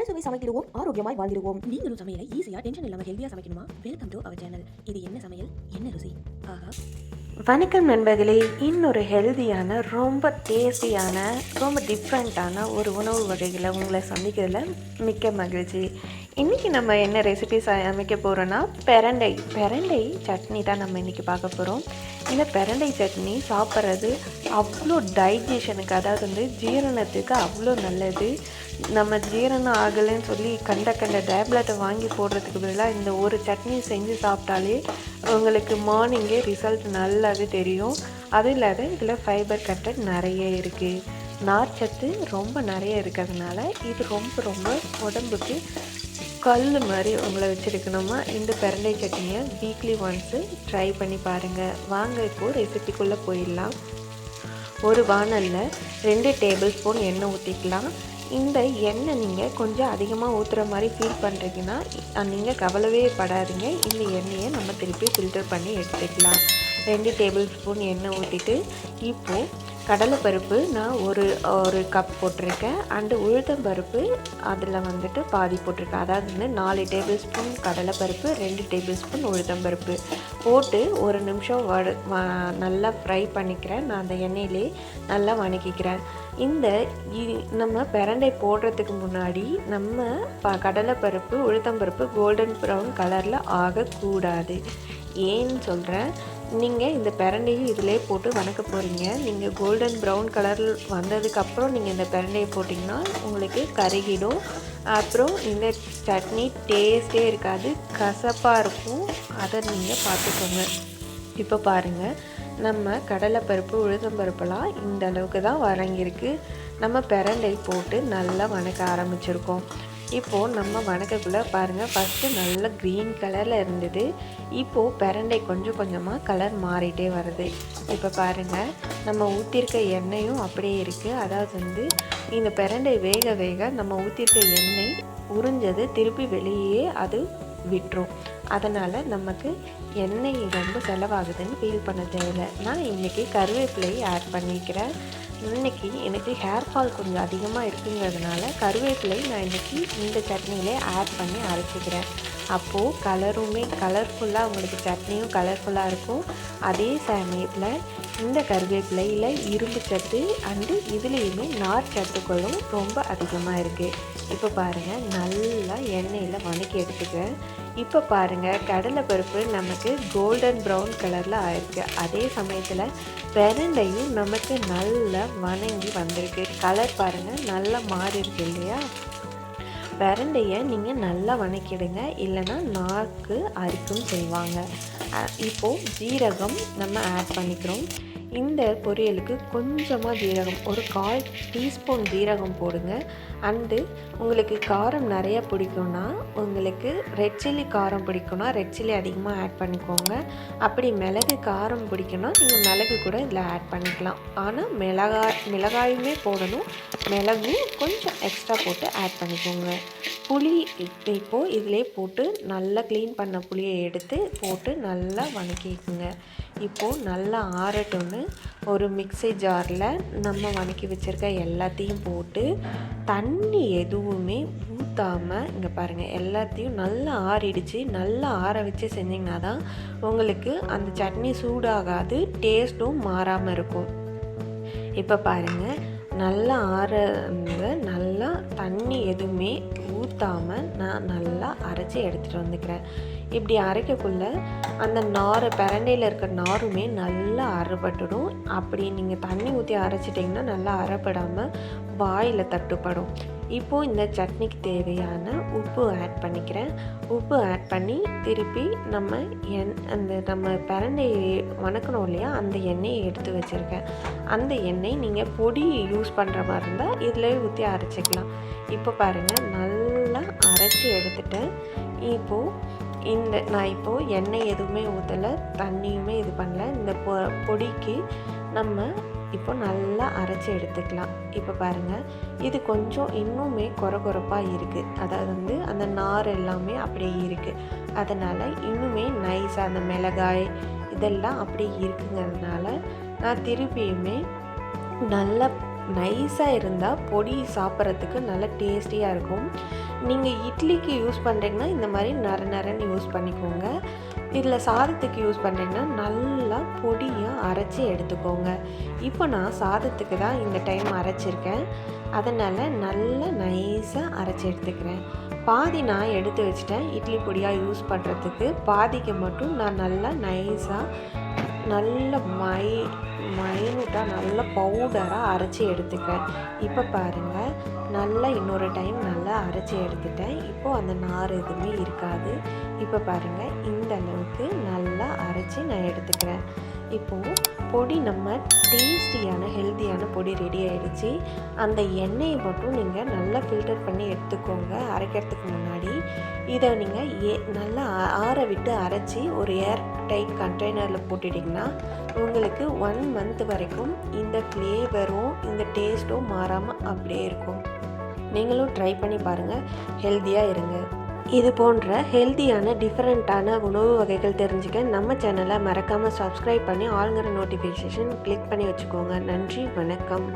அறுசுவை சமைத்திடுவோம் ஆரோக்கியமாய் வாழ்ந்திடுவோம். நீங்களும் சமையலை ஈஸியாக டென்ஷன் இல்லாமல் ஹெல்த்தியாக சமைக்கணுமா? வெல்கம் டு அவர் சேனல் இது என்ன சமையல்? என்ன ருசி? ஆஹா. வணக்கம் நண்பர்களே. இன்னொரு ஹெல்தியான ரொம்ப டேஸ்டியான ரொம்ப டிஃப்ரெண்ட்டான ஒரு உணவு வகைகளை உங்களை சந்திக்கிறதுல மிக்க மகிழ்ச்சி. இன்றைக்கி நம்ம என்ன ரெசிபி சமைக்க போகிறோன்னா பெரண்டை. பெரண்டை சட்னி தான் நம்ம இன்றைக்கி பார்க்க போகிறோம் இந்த பெரண்டை சட்னி சாப்பிட்றது அவ்வளோ டைஜஷனுக்கு அதாவது வந்து ஜீரணத்துக்கு அவ்வளோ நல்லது. நம்ம ஜீரணம் ஆகலைன்னு சொல்லி கண்ட கண்ட டேப்லெட்டை வாங்கி போடுறதுக்கு பதிலாக இந்த ஒரு சட்னி செஞ்சு சாப்பிட்டாலே உங்களுக்கு மார்னிங்கே ரிசல்ட் நல்லாவே தெரியும். அதுவும் இல்லாத இதில் ஃபைபர் கண்டென்ட் நிறைய இருக்குது நார்ச்சத்து ரொம்ப நிறைய இருக்கிறதுனால இது ரொம்ப ரொம்ப உடம்புக்கு கல் மாதிரி உங்களை வச்சுருக்கணுமா? இந்த பிரண்டை சட்னியை வீக்லி ஒன்ஸு ட்ரை பண்ணி பாருங்கள் வாங்க இப்போது ரெசிபிக்குள்ளே போயிடலாம். ஒரு வானலில் ரெண்டு டேபிள் ஸ்பூன் எண்ணெய் ஊற்றிக்கலாம் இந்த எண்ணெய் நீங்கள் கொஞ்சம் அதிகமாக ஊற்றுற மாதிரி ஃபீல் பண்ணுறீங்கன்னா நீங்கள் கவலவே படாதீங்க. இந்த எண்ணெயை நம்ம திருப்பி ஃபில்டர் பண்ணி எடுத்துக்கலாம். ரெண்டு டேபிள் ஸ்பூன் எண்ணெய் ஊற்றிட்டு இப்போது கடலைப்பருப்பு நான் ஒரு ஒரு கப் போட்டிருக்கேன். அண்டு உளுத்தம்பருப்பு அதில் வந்துட்டு பாதி போட்டிருக்கேன். அதாவது வந்து நாலு டேபிள் ஸ்பூன் கடலைப்பருப்பு ரெண்டு டேபிள் ஸ்பூன் உளுத்தம்பருப்பு போட்டு ஒரு நிமிஷம் வடு வ- நல்லா ஃப்ரை பண்ணிக்கிறேன். நான் அந்த எண்ணெயிலே நல்லா வணக்கிக்கிறேன். இந்த இ- நம்ம பிரண்டை போடுறதுக்கு முன்னாடி நம்ம ப கடலைப்பருப்பு உளுத்தம்பருப்பு கோல்டன் ப்ரௌன் கலரில் ஆகக்கூடாது. ஏன்னு சொல்கிறேன் நீங்கள் இந்த பிரண்டையும் இதிலே போட்டு வணக்க போகிறீங்க நீங்கள் கோல்டன் ப்ரௌன் கலர் வந்ததுக்கப்புறம் நீங்கள் இந்த பிரண்டையை போட்டிங்கன்னா உங்களுக்கு கருகிடும். அப்புறம் இந்த சட்னி டேஸ்ட்டே இருக்காது கசப்பாக இருக்கும். அதை நீங்கள் பார்த்துக்கோங்க. இப்போ பாருங்கள் நம்ம கடலைப்பருப்பு உளுத்தம்பருப்பெல்லாம் இந்த அளவுக்கு தான் வழங்கியிருக்கு நம்ம பிரண்டை போட்டு நல்லா வணக்க ஆரம்பிச்சிருக்கோம். இப்போது நம்ம வணக்கக்குள்ளே பாருங்கள் ஃபஸ்ட்டு நல்ல க்ரீன் கலரில் இருந்தது. இப்போது பிரண்டை கொஞ்சம் கொஞ்சமாக கலர் மாறிட்டே வருது. இப்போ பாருங்கள் நம்ம ஊற்றிருக்க எண்ணெயும் அப்படியே இருக்குது அதாவது வந்து இந்த பிரண்டை வேக வேக நம்ம ஊற்றிருக்க எண்ணெய் உறிஞ்சது திருப்பி வெளியே அது விட்டுரும். அதனால் நமக்கு எண்ணெய் ரொம்ப செலவாகுதுன்னு ஃபீல் பண்ண தேவையில்லை. நான் இன்றைக்கி கருவேப்பிலை ஆட் பண்ணிக்கிறேன். இன்னைக்கு எனக்கு ஹேர் ஃபால் கொஞ்சம் அதிகமாக இருக்குங்கிறதுனால கருவேப்பிலை நான் இன்றைக்கி இந்த சட்னியிலே ஆட் பண்ணி அரைச்சிக்கிறேன். அப்போது கலருமே கலர்ஃபுல்லாக உங்களுக்கு சட்னியும் கலர்ஃபுல்லாக இருக்கும். அதே சமயத்தில் இந்த கருவேப்பிலையில் இரும்பு சத்து அண்டு இதுலேயுமே நார் சத்துக்களும் ரொம்ப அதிகமாக இருக்குது இப்போ பாருங்கள் நல்லா எண்ணெயில் வதக்கி எடுத்துக்கிறேன். இப்போ பாருங்கள் கடலைப்பருப்பு நமக்கு கோல்டன் ப்ரௌன் கலரில் ஆயிருக்கு. அதே சமயத்தில் பிரண்டையும் நமக்கு நல்லா வணங்கி வந்திருக்கு. கலர் பாருங்கள் நல்லா மாறி இருக்கு இல்லையா? பிரண்டையை நீங்கள் நல்லா வணக்கிடுங்க. இல்லைன்னா நாக்கு அரிக்கும் செய்வாங்க. இப்போது ஜீரகம் நம்ம ஆட் பண்ணிக்கிறோம். இந்த பொரியலுக்கு கொஞ்சமாக ஜீரகம் ஒரு கால் டீஸ்பூன் ஜீரகம் போடுங்க. அண்டு உங்களுக்கு காரம் நிறைய பிடிக்கும்னா உங்களுக்கு ரெட் சில்லி காரம் பிடிக்கும்னா ரெட் சில்லி அதிகமாக ஆட் பண்ணிக்கோங்க. அப்படி மிளகு காரம் பிடிக்கும்னா நீங்கள் மிளகு கூட இதில் ஆட் பண்ணிக்கலாம். ஆனால் மிளகாய் மிளகாயுமே போடணும். மிளகும் கொஞ்சம் எக்ஸ்ட்ரா போட்டு ஆட் பண்ணிக்கோங்க. புளி இப்போது இதிலே போட்டு நல்லா க்ளீன் பண்ண புளியை எடுத்து போட்டு நல்லா வணக்கிக்குங்க. இப்போது நல்லா ஆறட்டும்னு ஒரு மிக்ஸி ஜாரில் நம்ம வணக்கி வச்சுருக்க எல்லாத்தையும் போட்டு தண்ணி எதுவுமே ஊற்றாமல் இங்கே பாருங்கள் எல்லாத்தையும் நல்லா ஆறிடுச்சு. நல்லா ஆற வச்சு செஞ்சிங்கன்னா தான் உங்களுக்கு அந்த சட்னி சூடாகாது டேஸ்ட்டும் மாறாமல் இருக்கும். இப்போ பாருங்கள் நல்லா ஆற நல்லா தண்ணி எதுவுமே ஊற்றாமல் நான் நல்லா அரைச்சி எடுத்துகிட்டு வந்துக்கிறேன். இப்படி அரைக்கக்குள்ள அந்த நார் பிரண்டையில் இருக்க நாருமே நல்லா அரைப்பட்டுடும் அப்படி நீங்கள் தண்ணி ஊற்றி அரைச்சிட்டிங்கன்னா நல்லா அரைப்படாமல் வாயில் தட்டுப்படும். இப்போது இந்த சட்னிக்கு தேவையான உப்பு ஆட் பண்ணிக்கிறேன். உப்பு ஆட் பண்ணி திருப்பி நம்ம எண் அந்த நம்ம பிரண்டை வணக்கணும் இல்லையா? அந்த எண்ணெயை எடுத்து வச்சுருக்கேன். அந்த எண்ணெய் நீங்கள் பொடி யூஸ் பண்ணுற மாதிரி இருந்தால் இதில் ஊற்றி அரைச்சிக்கலாம். இப்போ பாருங்கள் நல்லா அரைச்சி எடுத்துட்டேன். இப்போது இந்த நான் இப்போது எண்ணெய் எதுவுமே ஊற்றலை தண்ணியுமே இது பண்ணல. இந்த பொ பொடிக்கு நம்ம இப்போ நல்லா அரைச்சி எடுத்துக்கலாம். இப்போ பாருங்கள் இது கொஞ்சம் இன்னுமே கொர கொரப்பாக இருக்குது அதாவது வந்து அந்த நார் எல்லாமே அப்படியே இருக்குது அதனால் இன்னுமே நைஸாக அந்த மிளகாய் இதெல்லாம் அப்படியே இருக்குங்கிறதுனால நான் திருப்பியுமே நல்லா நைஸாக இருந்தால் பொடி சாப்பிட்றதுக்கு நல்லா டேஸ்டியாக இருக்கும். நீங்கள் இட்லிக்கு யூஸ் பண்ணுறீங்கன்னா இந்த மாதிரி நர நரன்னு யூஸ் பண்ணிக்கோங்க. இதில் சாதத்துக்கு யூஸ் பண்ணுறீங்கன்னா நல்லா பொடியாக அரைச்சி எடுத்துக்கோங்க. இப்போ நான் சாதத்துக்கு தான் இந்த டைம் அரைச்சிருக்கேன். அதனால் நல்லா நைஸாக அரைச்சி எடுத்துக்கிறேன். பாதி நான் எடுத்து வச்சுட்டேன். இட்லி பொடியாக யூஸ் பண்ணுறதுக்கு பாதிக்கு மட்டும் நான் நல்லா நைஸாக நல்ல மை மைனூட்டாக நல்ல பவுடராக அரைச்சி எடுத்துக்கிறேன் இப்போ பாருங்கள் நல்லா இன்னொரு டைம் நல்லா அரைச்சி எடுத்துட்டேன். இப்போது அந்த நார் எதுவுமே இருக்காது. இப்போ பாருங்கள் இந்த அளவுக்கு நல்லா அரைச்சி நான் எடுத்துக்கிறேன். இப்போது பொடி நம்ம டேஸ்டியான ஹெல்த்தியான பொடி ரெடி ஆகிடுச்சி அந்த எண்ணெயை மட்டும் நீங்கள் நல்லா ஃபில்டர் பண்ணி எடுத்துக்கோங்க. அரைக்கிறதுக்கு முன்னாடி இதை நீங்கள் ஏ நல்லா ஆ- ஆற விட்டு அரைச்சி ஒரு ஏர் டைட் கண்டெய்னரில் போட்டுட்டிங்கன்னா உங்களுக்கு ஒன் மந்த் வரைக்கும் இந்த ஃப்ளேவரும் இந்த டேஸ்ட்டும் மாறாமல் அப்படியே இருக்கும். நீங்களும் ட்ரை பண்ணி பாருங்கள் ஹெல்த்தியாக இருங்க. இது போன்ற ஹெல்த்தியான டிஃப்ரெண்ட்டான உணவு வகைகள் தெரிஞ்சுக்க நம்ம சேனலை மறக்காமல் சப்ஸ்கிரைப் பண்ணி ஆளுங்கிற நோட்டிஃபிகேஷன் கிளிக் பண்ணி வச்சுக்கோங்க. நன்றி வணக்கம்.